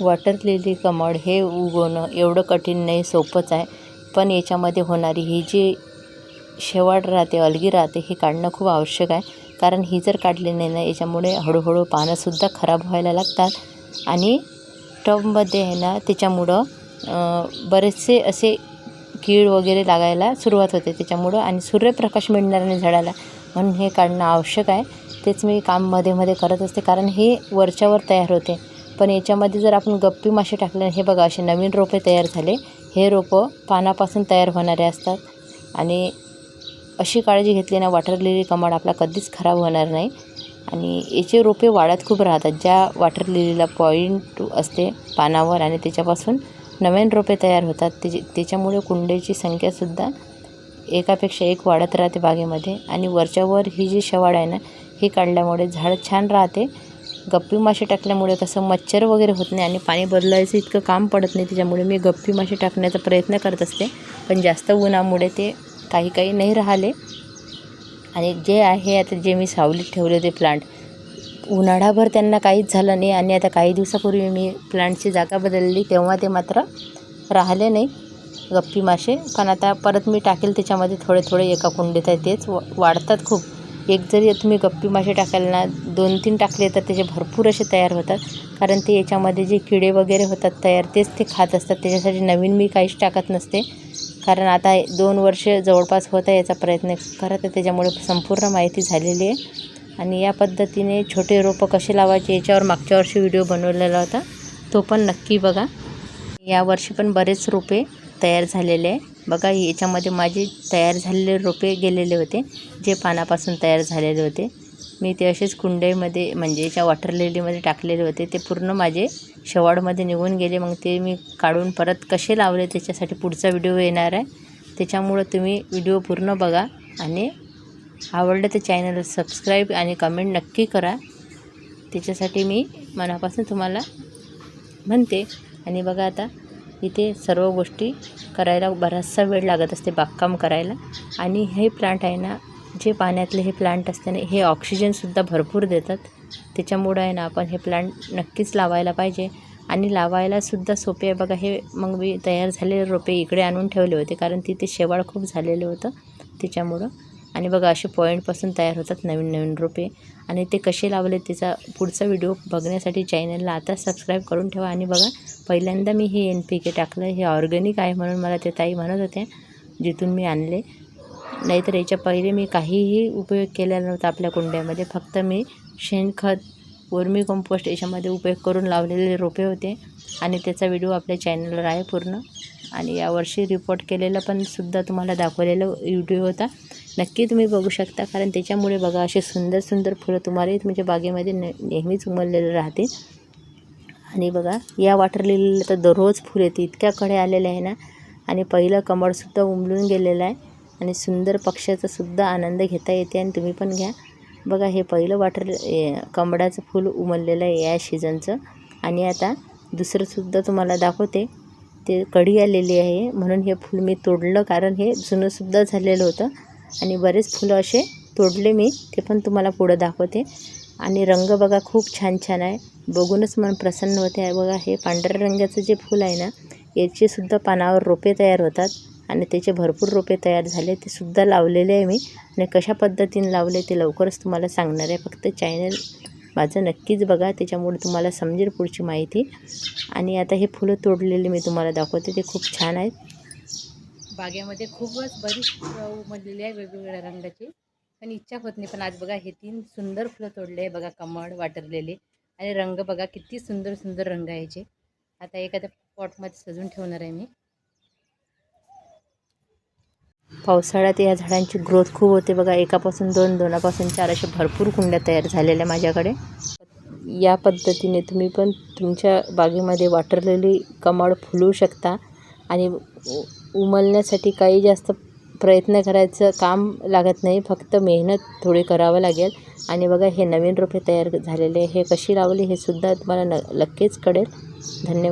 Water lily कमळ हे उगवणं एवढं कठीण नाही सोपंच आहे. पण याच्यामध्ये होणारी ही जी शेवाळ राहते अलगी राहते हे काढणं खूप आवश्यक आहे. कारण ही जर काढली नाही ना याच्यामुळे हळूहळू पानंसुद्धा खराब व्हायला लागतात. आणि टबमध्ये आहे ना त्याच्यामुळं बरेचसे असे कीड वगैरे लागायला सुरुवात होते त्याच्यामुळं आणि सूर्यप्रकाश मिळणार नाही झाडाला. म्हणून हे काढणं आवश्यक आहे. तेच मी काममध्ये मध्ये करत असते. कारण हे वरच्यावर तयार होते. पण याच्यामध्ये जर आपण गप्पी मासे टाकले हे बघा असे नवीन रोपे तयार झाले. हे रोपं पानापासून तयार होणारे असतात. आणि अशी काळजी घेतली ना वॉटर लिली आपला कधीच खराब होणार नाही. आणि याचे रोपे वाढत खूप राहतात. ज्या वॉटर लिलीला पॉईंट असते पानावर आणि त्याच्यापासून नवीन रोपे तयार होतात. त्याचे त्याच्यामुळे कुंड्याची संख्यासुद्धा एकापेक्षा एक वाढत राहते बागेमध्ये. आणि वरच्यावर ही जी शेवाळ आहे ना ही काढल्यामुळे झाड छान राहते. गप्पी मासे टाकल्यामुळे कसं मच्छर वगैरे होत नाही आणि पाणी बदलायचं इतकं काम पडत नाही त्याच्यामुळे मी गप्पी मासे टाकण्याचा प्रयत्न करत असते. पण जास्त उन्हामुळे ते काही काही नाही राहिले. आणि जे आहे आता जे मी सावलीत ठेवले ते प्लांट उन्हाळाभर त्यांना काहीच झालं नाही आणि आता काही दिवसापूर्वी मी प्लांटची जागा बदलली तेव्हा ते मात्र राहिले नाही गप्पी मासे. पण आता परत मी टाकेल त्याच्यामध्ये थोडे थोडे एका कुंडीत आहे तेच व वाढतात खूप. एक जरी तुम्ही गप्पी मासे टाकाल ना दोन तीन टाकले तर त्याचे भरपूर असे तयार होतात. कारण ते याच्यामध्ये जे किडे वगैरे होतात तयार तेच ते खात असतात. त्याच्यासाठी नवीन मी काहीच टाकत नसते. कारण आता दोन वर्ष जवळपास होत आहे याचा प्रयत्न करत आहे त्याच्यामुळे संपूर्ण माहिती झालेली आहे. आणि या पद्धतीने छोटे रोपं कसे लावायचे याच्यावर मागच्या वर्षी व्हिडिओ बनवलेला होता. तो पण नक्की बघा. यावर्षी पण बरेच रोपे तयार झालेले आहे. बघा याच्यामध्ये माझे तयार झालेले रोपे गेलेले होते जे पानापासून तयार झालेले होते. मी ते असेच कुंडईमध्ये म्हणजे याच्या वॉटर लिलीमध्ये टाकलेले होते. ते पूर्ण माझे शेवाळमध्ये निघून गेले. मग ते मी काढून परत कसे लावले त्याच्यासाठी पुढचा व्हिडिओ येणार आहे. त्याच्यामुळं तुम्ही व्हिडिओ पूर्ण बघा आणि आवडलं तर चॅनल सबस्क्राईब आणि कमेंट नक्की करा. त्याच्यासाठी मी मनापासून तुम्हाला म्हणते. आणि बघा आता इथे सर्व गोष्टी करायला बराचसा वेळ लागत असते बागकाम करायला. आणि हे प्लांट आहे ना जे पाण्यातले हे प्लांट असते ना हे ऑक्सिजनसुद्धा भरपूर देतात. त्याच्यामुळं आहे ना आपण हे प्लांट नक्कीच लावायला पाहिजे. आणि लावायलासुद्धा सोपे आहे. बघा हे मग मी तयार झालेले रोपे इकडे आणून ठेवले होते कारण तिथे शेवाळ खूप झालेलं होतं. त्याच्यामुळं आणि बघा असे पॉईंटपासून तयार होतात नवीन नवीन रोपे. आणि ते कसे लावले त्याचा पुढचा व्हिडिओ बघण्यासाठी चॅनलला आता सबस्क्राईब करून ठेवा. आणि बघा पहिल्यांदा मी हे एन पी के टाकलं. हे ऑर्गॅनिक आहे म्हणून मला ते ताई म्हणत होते जिथून मी आणले. नाहीतर याच्या पहिले मी काहीही उपयोग केलेला नव्हता आपल्या कुंड्यामध्ये. फक्त मी शेणखत वर्मी कंपोस्ट याच्यामध्ये उपयोग करून लावलेले रोपे होते. आणि त्याचा व्हिडिओ आपल्या चॅनलवर आहे पूर्ण. आणि यावर्षी रिपोर्ट केलेलं पण सुद्धा तुम्हाला दाखवलेलं व्हिडिओ होता. नक्की तुम्ही बघू शकता. कारण त्याच्यामुळे बघा असे सुंदर सुंदर फुलं तुम्हाला तुमच्या बागेमध्ये ने नेहमीच उमललेलं राहते आणि बघा या वॉटर लिलीला तर दररोज फुल येते. इतक्या कडे आलेल्या आहे ना. आणि पहिलं कमळसुद्धा उमलून गेलेलं आहे. आणि सुंदर पक्ष्याचा सुद्धा आनंद घेता येते आणि तुम्ही पण घ्या. बघा हे पहिलं वॉटर कमळाचं फूल उमललेलं आहे या सीझनचं. आणि आता दुसरंसुद्धा तुम्हाला दाखवते. ते कढी आलेली आहे. म्हणून हे फूल मी तोडलं. कारण हे जुनंसुद्धा झालेलं होतं. आणि बरेच फुलं असे तोडले मी ते पण तुम्हाला पुढं दाखवते. आणि रंग बघा खूप छान छान आहे. बघूनच मन प्रसन्न होते. आहे बघा हे पांढऱ्या रंगाचं जे फूल आहे ना याचेसुद्धा पानावर रोपे तयार होतात आणि त्याचे भरपूर रोपे तयार झाले. ते सुद्धा लावलेले आहे मी आणि कशा पद्धतीने लावले ते लवकरच तुम्हाला सांगणार आहे. फक्त चॅनल माझं नक्कीच बघा त्याच्यामुळे तुम्हाला समजेल पुढची माहिती. आणि आता हे फुलं तोडलेले मी तुम्हाला दाखवते ते खूप छान आहेत. बागेमध्ये खूपच बरीच फुलं आहे वेगवेगळ्या रंगाची. पण इच्छा होत नाही. पण आज बघा हे तीन सुंदर फुलं तोडले आहे बघा कमळ वाटरलेले. आणि रंग बघा किती सुंदर सुंदर रंग आहे याचे. आता एखाद्या पॉटमध्ये सजून ठेवणार आहे मी. पावसाळ्यात या झाडांची ग्रोथ खूप होते बघा. एकापासून दोन दोनापासून चार अशा भरपूर कुंड्या तयार झालेल्या माझ्याकडे. या पद्धतीने तुम्ही पण तुमच्या बागेमध्ये वाटरलेली कमळ फुलवू शकता. आणि उमलण्यासाठी काही जास्त प्रयत्न करायचं काम लागत नाही. फक्त मेहनत थोडी करावं लागेल. आणि बघा हे नवीन रोपे तयार झालेले हे कशी लावली हे सुद्धा तुम्हाला न नक्कीच कळेल. धन्यवाद.